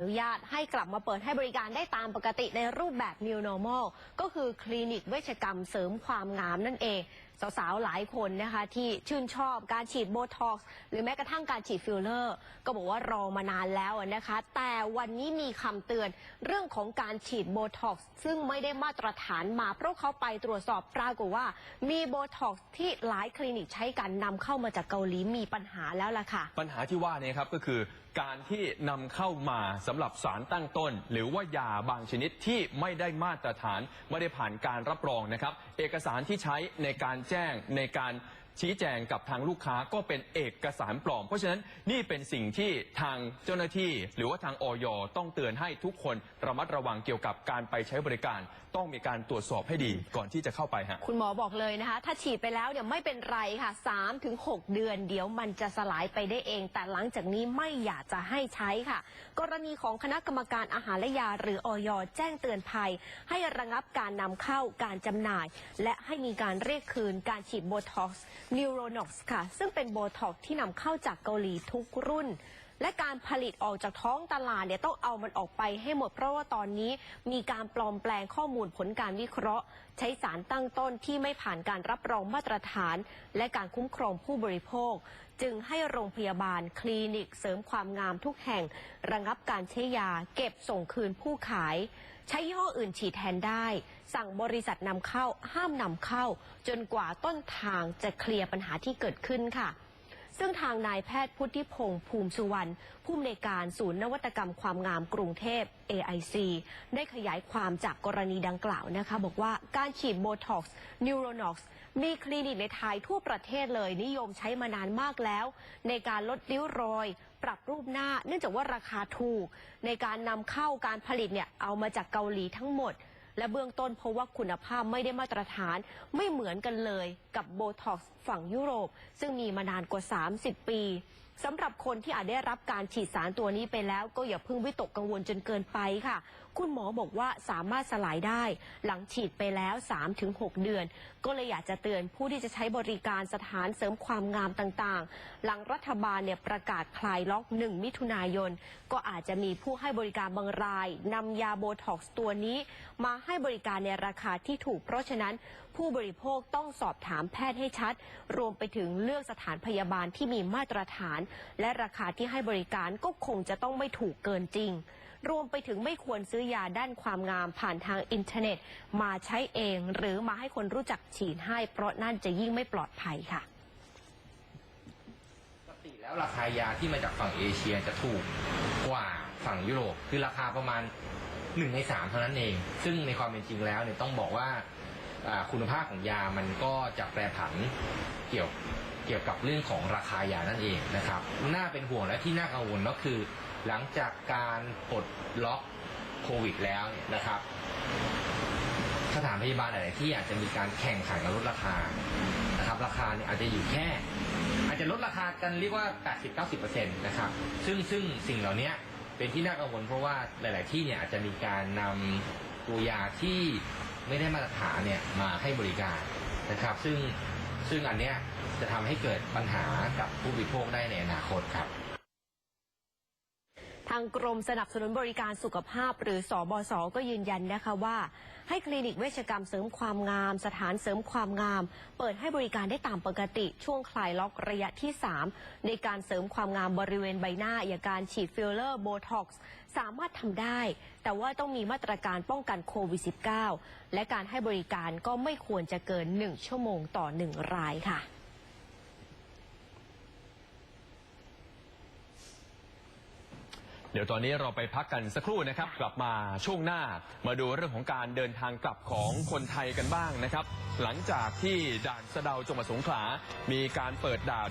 อนุญาตให้กลับมาเปิดให้บริการได้ตามปกติในรูปแบบ New Normal ก็คือคลินิกเวชกรรมเสริมความงามนั่นเอง สาวๆ หลายคนนะคะที่ชื่นชอบการฉีดโบท็อกซ์หรือแม้กระทั่งการฉีดฟิลเลอร์ ก็บอกว่ารอมานานแล้วนะคะ แต่วันนี้มีคำเตือนเรื่องของการฉีดโบท็อกซ์ซึ่งไม่ได้มาตรฐานมา เพราะเขาไปตรวจสอบปรากฏว่า มีโบท็อกซ์ที่หลายคลินิกใช้กันนำเข้ามาจากเกาหลีมีปัญหาแล้วล่ะค่ะ ปัญหาที่ว่าเนี่ยครับก็คือการที่นำเข้ามาสำหรับสารตั้งต้น หรือว่ายาบางชนิดที่ไม่ได้มาตรฐาน ไม่ได้ผ่านการรับรองนะครับ เอกสารที่ใช้ในการแจ้งในการ ชี้แจงกับทางลูกค้าก็เป็นเอกสารปลอม เพราะฉะนั้นนี่เป็นสิ่งที่ทางเจ้าหน้าที่ หรือว่าทางออยต้องเตือนให้ทุกคนระมัดระวังเกี่ยวกับการไปใช้บริการ ต้องมีการตรวจสอบให้ดีก่อนที่จะเข้าไปฮะคุณหมอบอกเลยนะคะ ถ้าฉีดไปแล้วเนี่ยไม่เป็นไรค่ะ3ถึง6เดือน เดี๋ยวมันจะสลายไปได้เอง แต่หลังจากนี้ไม่อยากจะให้ใช้ค่ะ กรณีของคณะกรรมการอาหารและยา หรือออยแจ้งเตือนภัย ให้ระงับการนำเข้าการจำหน่าย และให้มีการเรียกคืนการฉีดโบท็อกซ์นิวโรนอกซ์ค่ะ ซึ่งเป็นโบท็อกที่นำเข้าจากเกาหลีทุกรุ่น และการผลิตออกจากท้องตลาดเนี่ยต้องเอามันออกไปให้หมดเพราะว่าตอนนี้มีการปลอมแปลงข้อมูลผลการวิเคราะห์ ใช้สารตั้งต้นที่ไม่ผ่านการรับรองมาตรฐาน และการคุ้มครองผู้บริโภค จึงให้โรงพยาบาล คลินิก เสริมความงามทุกแห่ง ระงับการใช้ยา เก็บส่งคืนผู้ขาย ใช้ยี่ห้ออื่นฉีดแทนได้ สั่งบริษัทนำเข้าห้ามนำเข้า จนกว่าต้นทางจะเคลียร์ปัญหาที่เกิดขึ้นค่ะ ซึ่งทางนายแพทย์พุทธิพงศ์ภูมิสุวรรณผู้อำนวยการศูนย์นวัตกรรมความงามกรุงเทพ AIC ได้ขยายความจากกรณีดังกล่าวนะคะ บอกว่าการฉีดโบท็อกซ์นิวโรน็อกซ์มีคลินิกในไทยทั่วประเทศเลยนิยมใช้มานานมากแล้ว ในการลดริ้วรอย ปรับรูปหน้า เนื่องจากว่าราคาถูก ในการนำเข้าการผลิตเนี่ยเอามาจากเกาหลีทั้งหมด และเบื้องต้นเพราะว่าคุณภาพไม่ได้มาตรฐานไม่เหมือนกันเลยกับโบท็อกซ์ฝั่งยุโรป ซึ่งมีมานานกว่า 30 ปี สำหรับคนที่อาจได้รับการฉีดสารตัวนี้ไปแล้ว ก็อย่าเพิ่งวิตกกังวลจนเกินไปค่ะ คุณหมอบอกว่าสามารถสลายได้ หลังฉีดไปแล้ว 3-6 เดือน ก็เลยอยากจะเตือนผู้ที่จะใช้บริการสถานเสริมความงามต่างๆ หลังรัฐบาลเนี่ยประกาศคลายล็อก 1 มิถุนายน ก็อาจจะมีผู้ให้บริการบางรายนำยาโบท็อกซ์ตัวนี้มาให้บริการในราคาที่ถูก เพราะฉะนั้นผู้บริโภคต้องสอบถามแพทย์ให้ชัด รวมไปถึงเลือกสถานพยาบาลที่มีมาตรฐานและราคาที่ให้บริการก็คงจะต้องไม่ถูกเกินจริง รวมไปถึงไม่ควรซื้อยาด้านความงามผ่านทางอินเทอร์เน็ต มาใช้เอง หรือมาให้คนรู้จักฉีดให้ เพราะนั่นจะยิ่งไม่ปลอดภัยค่ะปกติแล้วราคายาที่มาจากฝั่งเอเชียจะถูกกว่าฝั่งยุโรปคือราคาประมาณหนึ่งในสามเท่านั้นเอง ซึ่งในความเป็นจริงแล้วเนี่ยต้องบอกว่าอ่าคุณภาพของยามันก็จะแปรผันเกี่ยว เกี่ยวกับเรื่องของราคายานั่นเองนะครับ น่าเป็นห่วงและที่น่ากังวลก็คือ หลังจากการปลดล็อกโควิดแล้วเนี่ยนะครับ สถานพยาบาลหลายที่อาจจะมีการแข่งขันกันลดราคานะครับราคาเนี่ยอาจจะอยู่แค่ อาจจะลดราคากันเรียกว่า 80-90%นะครับซึ่งซึ่งสิ่งเหล่านี้เป็นที่น่ากังวลเพราะว่าหลาย ๆ ที่เนี่ยอาจจะมีการนำตัวยาที่ไม่ได้มาตรฐานเนี่ยมาให้บริการนะครับ ซึ่ง ซึ่งอันเนี้ยจะทำให้เกิดปัญหากับผู้บริโภคได้ในอนาคตครับ ทางกรมสนับสนุนบริการสุขภาพ หรือสอบศก็ยืนยันนะคะว่า ให้คลินิกเวชกรรมเสริมความงาม สถานเสริมความงาม เปิดให้บริการได้ตามปกติช่วงคลายล็อกระยะที่ 3 ในการเสริมความงามบริเวณใบหน้า อย่างการฉีดฟิลเลอร์โบท็อกซ์สามารถทำได้ แต่ว่าต้องมีมาตรการป้องกันโควิด -19 และการให้บริการก็ไม่ควรจะเกิน 1 ชั่วโมงต่อ 1 รายค่ะ ดี๋ยวตอนนี้เราไปพักกันสักครู่นะครับ กลับมาช่วงหน้า มาดูเรื่องของการเดินทางกลับของคนไทยกันบ้างนะครับ หลังจากที่ด่านสะเดาจังหวัดสงขลา มีการเปิดด่าน